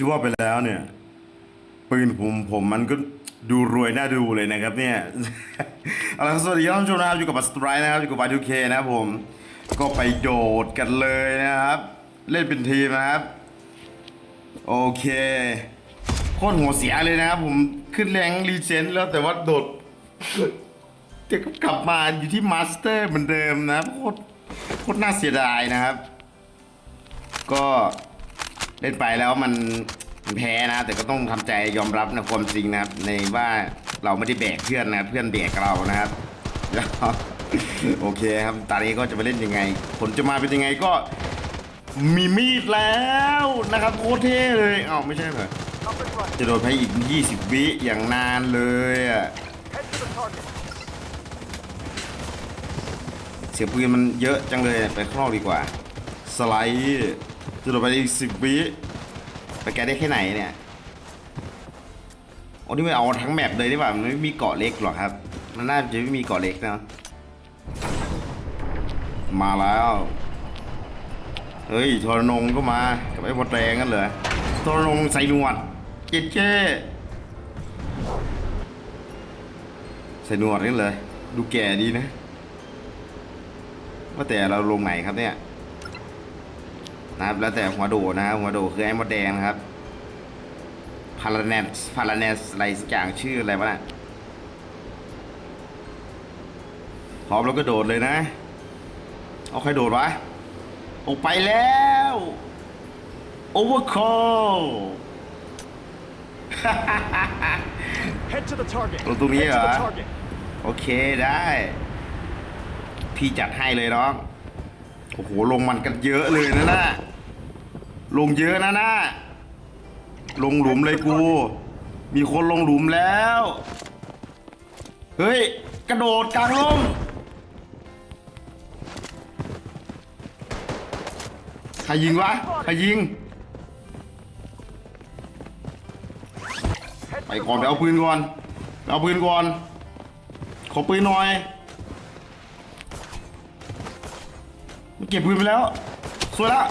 จะว่าไปแล้วเนี่ย ปืนผมผมมันก็ดูรวยน่าดูเลยนะครับเนี่ยเอาละครับสวัสดีครับท่านผู้ชมนะครับอยู่กับบัสไตรนะครับอยู่กับ Y2K นะครับผมก็ไปโดดกันเลยนะครับ เล่นเป็นทีมนะครับ โอเคโคตรหัวเสียเลยนะครับ ผมขึ้นแรงรีเจนแล้วแต่ว่าโดดแต่ก็กลับมาอยู่ที่มาสเตอร์เหมือนเดิมนะครับโคตรโคตรน่าเสียดายนะครับ ก็ เล่นไปแล้วมันมันแพ้นะ แต่ก็ต้องทำใจยอมรับนะความจริงนะครับ ในว่าเราไม่ได้แบกเพื่อนนะเพื่อนแบกเรานะครับแล้วโอเคครับตอนนี้ก็จะไปเล่นยังไง ผลจะมาเป็นยังไงก็มีมีดแล้วนะครับโคตรเท่เลยเอ้าไม่ใช่เหรอจะโดนไปอีก 20 วิอย่างนานเลยอะเสียงปืนมันเยอะจังเลยไปข้างนอกดีกว่า สไลด์ จะโดนไปอีก10วิไปแกได้แค่ไหนเนี่ยโอ้นี่ไม่เอาทั้งแมปเลยดีกว่ามันไม่มีเกาะเล็กหรอกครับ มันน่าจะไม่มีเกาะเล็กนะมาแล้วเฮ้ยทรนงก็มากับไอ้บดแดงกันเหรอทรนงใส่หนวดเจ็ดเจ้ใส่หนวดนี่เลย ดูแก่ดีนะว่าแต่เราลงไหนครับเนี่ย นะครับ แล้วแต่หัวโดนะครับหัวโดคือไอ้มดแดงนะครับพาราเนสพาราเนสอะไรสักอย่างชื่ออะไรวะน่ะพร้อมแล้วก็โดดเลยนะ เอาใครโดดวะ ออกไปแล้ว โอเวอร์คอล Head to the target. Ủa, tôi nghĩ Head to the hả? target. โอเคได้ พี่จัดให้เลยน้อง โอ้โห ลงมันกันเยอะเลยนะน่ะ ลงเยอะนะน่ะลงหลุมเลยกู มีคนลงหลุมแล้ว เฮ้ย กระโดดกลางลมใครยิงวะใครยิง ไปก่อนไปเอาปืนก่อนไปเอาปืนก่อน ขอปืนหน่อยมันเก็บปืนไปแล้วสวยแล้ว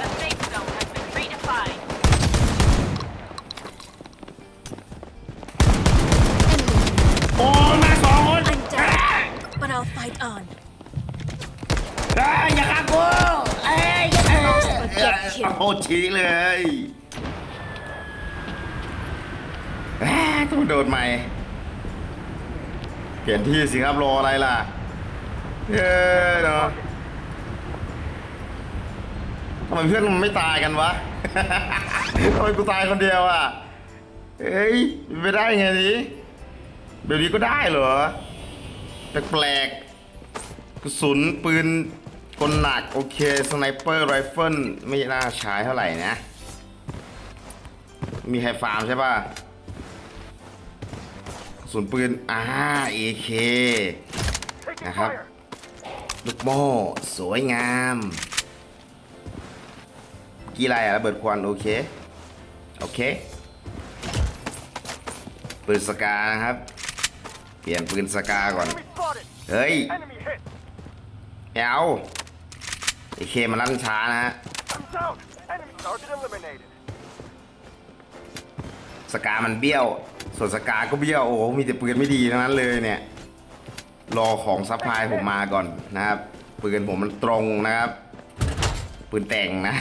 I'll fight on. อ่าอย่าฆ่ากูเอ้ยอย่าฆ่า Lost but get killed. โอ้ชี้เลยอ่าต้องโดดใหม่ เปลี่ยนที่สิครับรออะไรล่ะเย้เนาะทำไมเพื่อนมันไม่ตายกันวะ ทำไมกูตายคนเดียวอะ เอ้ยเป็นไปได้ไงนี้แบบนี้ก็ได้เหรอ แปลกๆกระสุนปืนกลหนัก โอเคสไนเปอร์ไรเฟิลไม่น่าใช้เท่าไหร่นะ มีไฮฟาร์มใช่ป่ะกระสุนปืนอ่าเอเค Taking Aha. fire. ลูกโม่สวยงาม กี่ไรอะระเบิดควัน โอเค โอเคปืนสกานะครับ เปลี่ยนปืนสกาก่อน Enemy spotted. เฮ้ย Enemy hit. แอลไอเคมันลั่นช้านะฮะ I'm down. Enemy target eliminated. สกามันเบี้ยว ส่วนสกาก็เบี้ยว โอ้โห มีแต่ปืนไม่ดีทั้งนั้นเลยเนี่ย รอของซัพพลายผมมาก่อนนะครับ ปืนผมมันตรงนะครับ ปืนแต่งนะ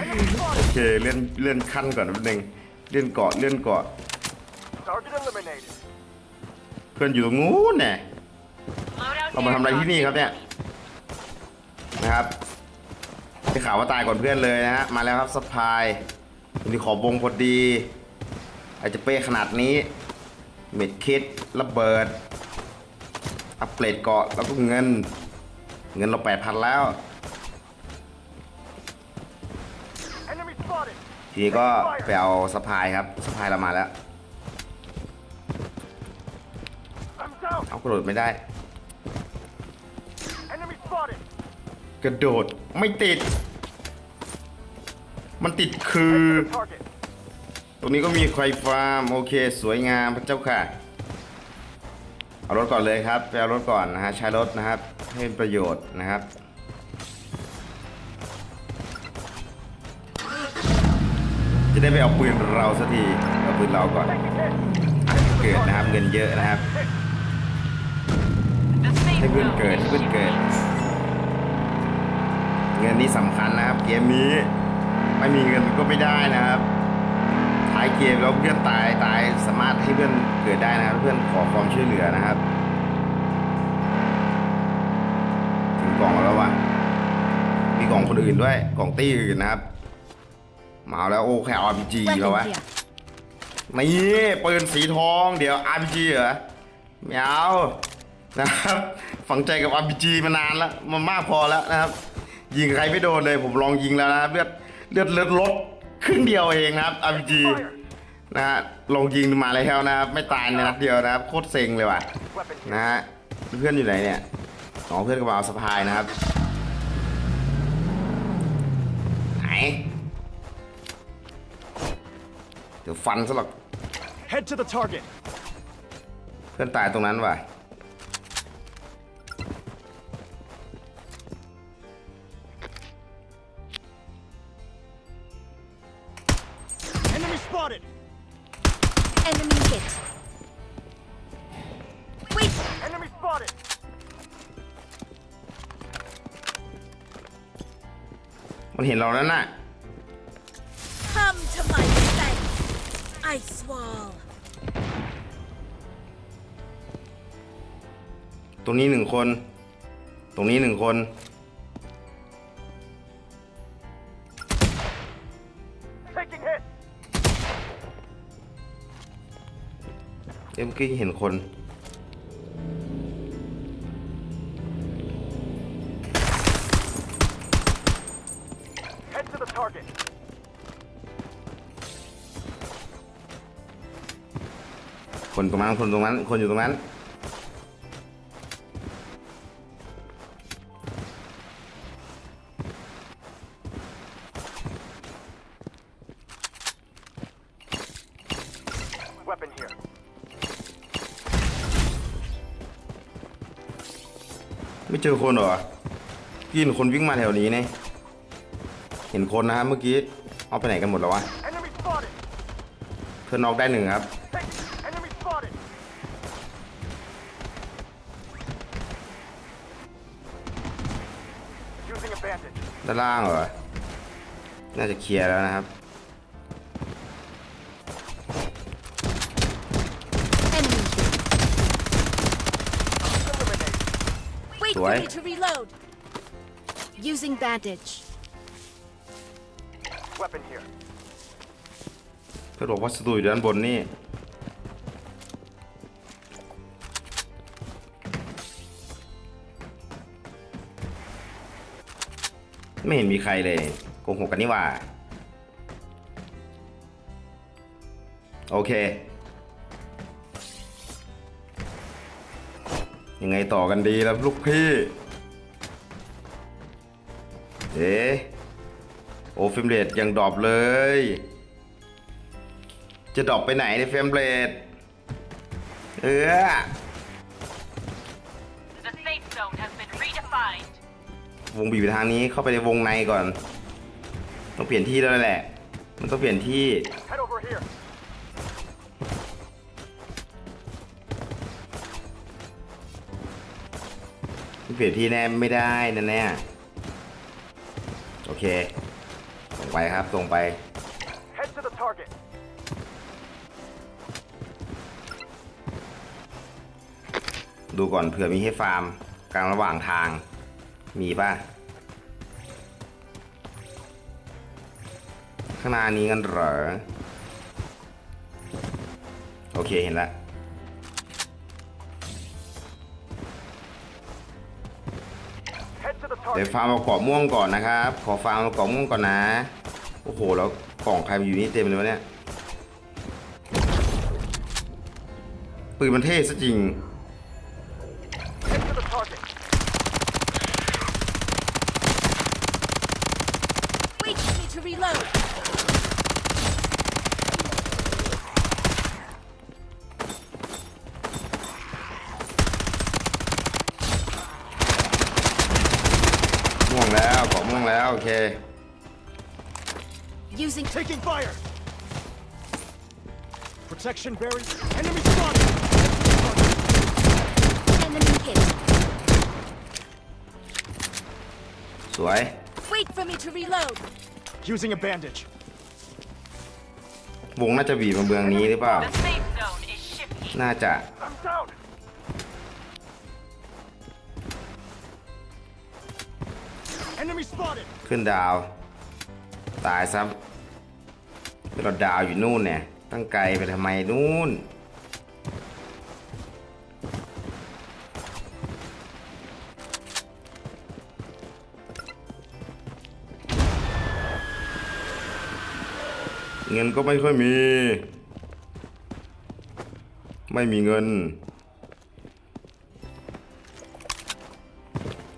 Enemy โอ spotted. เค เลื่อนเลื่อนขั้นก่อนนิดนึง เลื่อนเกาะเลื่อนเกาะ Target eliminated. เพื่อนอยู่ตรงนู้นเนี่ยเรามาทำอะไรที่นี่ครับเนี่ยนะครับได้ข่าวว่าตายก่อนเพื่อนเลยนะฮะมาแล้วครับสปายวันนี้ขอบวงพอดี อาจจะเป้ขนาดนี้เม็ดคิดระเบิด อัปเกรดเกาะแล้วก็เงิน เงินเราแปดพันแล้วทีนี้ก็ไปเอาสปายครับสปายเรามาแล้ว เอากระโดดไม่ได้ Enemy spotted. กระโดดไม่ติด มันติดคือ Head to the target. ตรงนี้ก็มีไฟฟาร์มโอเค สวยงามพระเจ้าค่ะ เอารถก่อนเลยครับไปเอารถก่อนนะฮะใช้รถนะครับ ให้เป็นประโยชน์นะครับจะได้ไปเอาปืนเราสักทีเอาปืนเราก่อนเกิดนะครับเงินเยอะนะครับ The safe ให้เพื่อน zone เกิดให้ is เพื่อนเกิด เงินนี่สำคัญนะครับ เกมนี้ไม่มีเงินก็ไม่ได้นะครับท้ายเกมแล้วเพื่อนตายตายสามารถให้เพื่อนเกิดได้นะครับ เพื่อนขอความช่วยเหลือนะครับ ถึงกล่องแล้ววะมีกล่องคนอื่นด้วยกล่องตี้อื่นนะครับมาเอาแล้วโอ้แค่เอา RPG แล้ววะ Weapon here. นี่ปืนสีทองเดี๋ยว RPG เหรอไม่เอา นะครับ ฝังใจกับ RPG มานานแล้วมันมากพอแล้วนะครับ ยิงใครไม่โดนเลยผมลองยิงแล้วนะครับเลือดเลือดเลือดลดครึ่งเดียวเองนะครับ RPG นะฮะลองยิงมาแล้วนะครับ ไม่ตายในนัดเดียวนะครับ โคตรเซ็งเลยว่ะ Weapon here. นะฮะเพื่อนอยู่ไหนเนี่ยอ๋อเพื่อนกระเป๋าสะพายนะครับไหนเดี๋ยวฟันซะหรอก Head to the target. เพื่อนตายตรงนั้นว่ะ มันเห็นเราแล้วน่ะ Come to my defense! Ice wall. ตรงนี้หนึ่งคน ตรงนี้หนึ่งคน Taking hit. เอ้ยเมื่อกี้เห็นคน คนตรงนั้นคนตรงนั้น คนอยู่ตรงนั้น Weapon here. ไม่เจอคนเหรอกี้เห็นคนวิ่งมาแถวนี้เนี่ยเห็นคนนะครับเมื่อกี้ เอาไปไหนกันหมดแล้ววะ Enemy spotted. เพื่อนนอกได้หนึ่งครับ bandage. ด้านล่างเหรอ น่าจะเคลียร์แล้วนะครับ Enemy hit. Eliminated. Wait for Why? me to reload. Using bandage. Weapon here. เพื่อนบอกวัสดุอยู่ด้านบนนี่ ไม่เห็นมีใครเลยโกหกกันนี่หว่า โอเค ยังไงต่อกันดีแล้วลูกพี่ เอ๊ะโอ้ฟิมเรทยังดรอปเลย จะดรอปไปไหนในเฟมเรทเออ วงบีบไปทางนี้เข้าไปในวงในก่อน ต้องเปลี่ยนที่แล้วแหละ มันต้องเปลี่ยนที่ Head over here. เปลี่ยนที่แน่ไม่ได้นั่นแน่โอเค ส่งไปครับ ส่งไป Head to the target. ดูก่อนเผื่อมีให้ฟาร์มกลางระหว่างทาง มีป่ะ ข้างหน้านี้กันเหรอ โอเคเห็นแล้วเดี๋ยวฟาร์มเอาเกาะม่วงก่อนนะครับ ขอฟาร์มเอาเกาะม่วงก่อนนะ โอ้โห แล้วกล่องใครอยู่นี่เต็มเลยวะเนี่ย ปืนมันเท่ซะจริง Protection buried. Enemy spotted. Enemy hit. สวย Wait for me to reload. Using a bandage. วงน่าจะบีบมาเมืองนี้หรือเปล่า The safe zone is shifting. น่าจะ I'm down. Enemy spotted. ขึ้นดาว ตายซ้ำเราดาวอยู่นู่นเนี่ย ตั้งไกลไปทำไมนู่น เงินก็ไม่ค่อยมี ไม่มีเงิน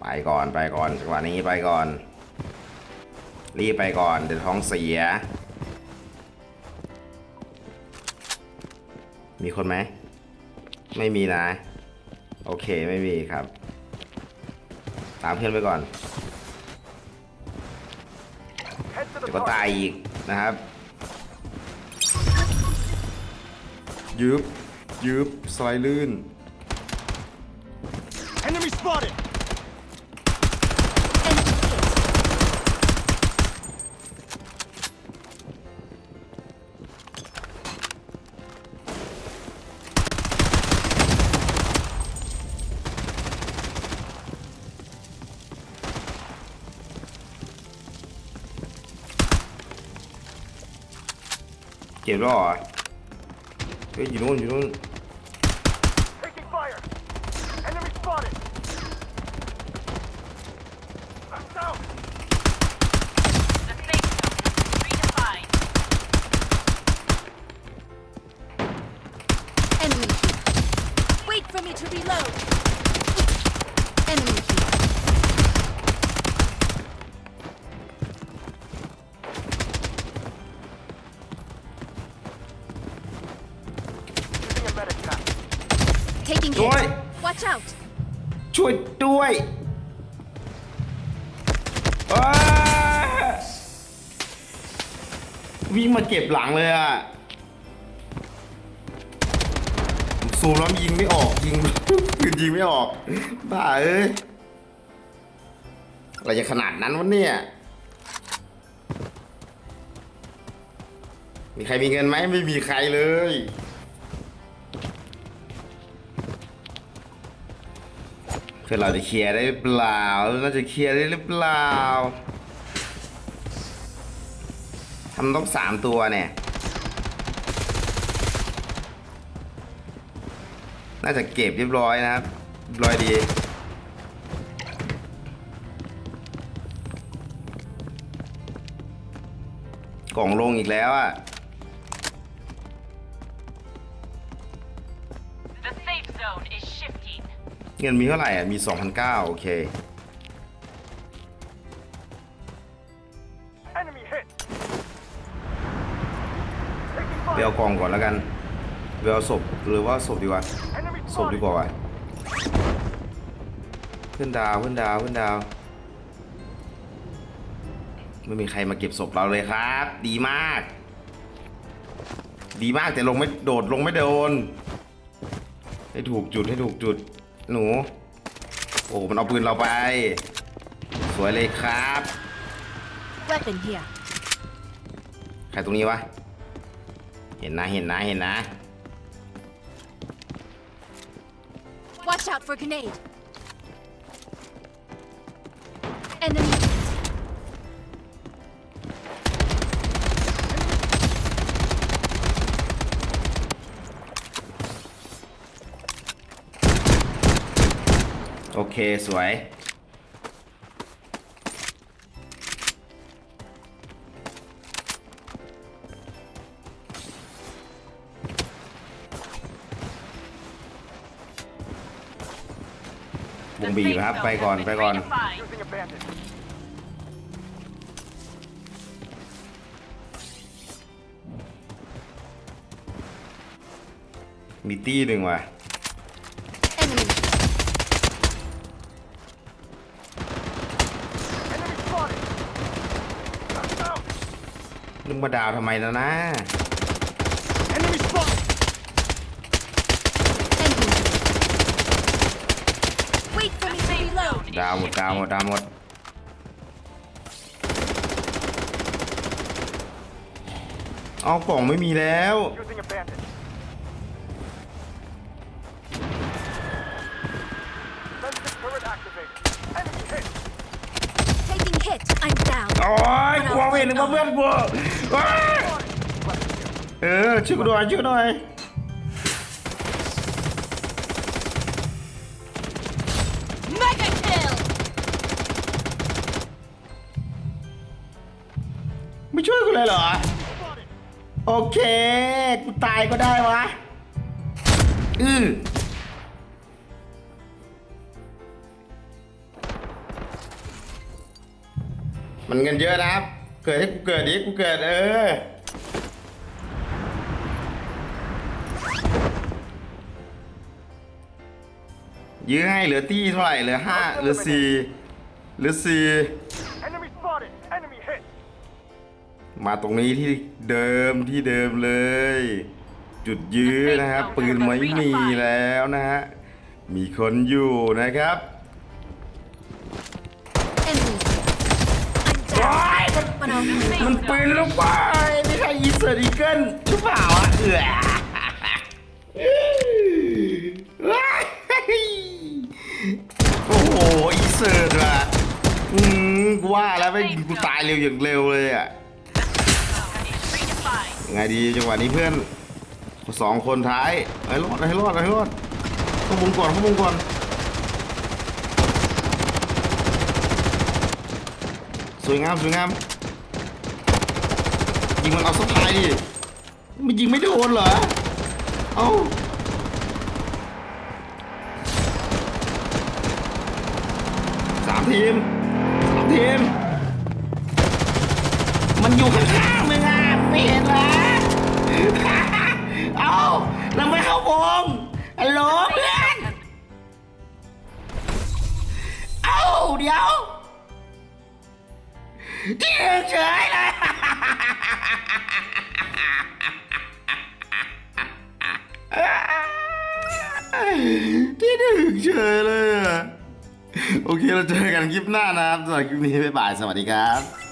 ไปก่อนไปก่อนจังหวะนี้ไปก่อน รีบไปก่อน เดี๋ยวท้องเสีย มีคนไหม ไม่มีนะ โอเคไม่มีครับ ตามเพื่อนไปก่อน Head to the เดี๋ยวก็ตาย target. อีกนะครับยืบยืบสไลด์ลื่น Enemy spotted. เก็บแล้วเหรอเฮ้ยอยู่นู่นอยู่นู่น Watch out. ช่วยด้วยอ้าวิ่งมาเก็บหลังเลยอะซูมแล้วยิงไม่ออกยิงปืนยิงไม่ออก บ้าเอ้ย อะไรจะขนาดนั้นวะเนี่ย มีใครมีเงินไหมไม่มีใครเลย เพื่อเราจะเคลียร์ได้หรือเปล่าเราจะเคลียร์ได้หรือเปล่าทำต้องสามตัวเนี่ย น่าจะเก็บเรียบร้อยนะครับเรียบร้อยดีกล่องลงอีกแล้วอะ เงินมีเท่าไหร่อะ มี 2,009 โอเค Enemy hit. Taking ไปเอา fire. กล่องก่อนแล้วกันไปเอาศพหรือว่าศพดีกว่า Enemy ศพดี spotted. กว่าว่ะเพื่อนดาวเพื่อนดาวเพื่อนดาว ไม่มีใครมาเก็บศพเราเลยครับ ดีมาก ดีมากแต่ลงไม่โดดลงไม่โดน ให้ถูกจุดให้ถูกจุด หนู โอ้มันเอาปืนเราไป สวยเลยครับ Weapon here. ใครตรงนี้วะ เห็นนะเห็นนะเห็นนะ Watch out for grenade. Enemy โอเคสวย บุงบีบครับ ไปก่อนไปก่อนมีตี้หนึ่งว่ะ งมาดาวทำไมนะนะ Enemy spot! Thank you. Wait for me to reload. ดาวหมดดาวหมดดาวหมดเอากล่องไม่มีแล้ว Using a bandit. โอ้ยกลัวเห็นว่าเพื่อนกูโอ๊ยเออช่วยกูหน่อยช่วยกูหน่อย Mega kill. ไม่ช่วยกูเลยเหรอ โอเค กูตายก็ได้วะ อือ มันเงินเยอะนะครับ เกิดให้กูเกิดดิกูเกิดเออยื้อให้เหลือตี้เท่าไหร่เหลือห้าเหลือสี่เหลือสี่ Enemy spotted. Enemy hit. มาตรงนี้ที่เดิมที่เดิมเลย จุดยื้อนะครับ ปืนไม่มีแล้วนะฮะมีคนอยู่นะครับ I'm down. But I'll move. มันปืนลูกบอลไม่ใช่อีเซอร์อีเกิลหรือเปล่าอะเออโอ้โหอีเซอร์ดว่ะอืมกูว่าแล้วไม่งกูตายเร็วอย่างเร็วเลยอะไงดีจังหวะนี้เพื่อนสองคนท้ายให้รอดให้รอดให้รอดข้ามุมก่อนข้ามุมก่อน สวยงามสวยงามยิงมันเอาสักทายดิมันยิงไม่โดนเหรอเอ้าสามทีมสามทีมมันอยู่ข้างๆมึงอะไม่เห็นเหรอเอาเราไม่เข้าวงฮัลโหลเพื่อนเอาเดี๋ยว ที่หนึ่งเฉยเลย ที่หนึ่งเฉยเลยอะโอเคเราเจอกันคลิปหน้านะครับสำหรับคลิปนี้บ๊ายบายสวัสดีครับ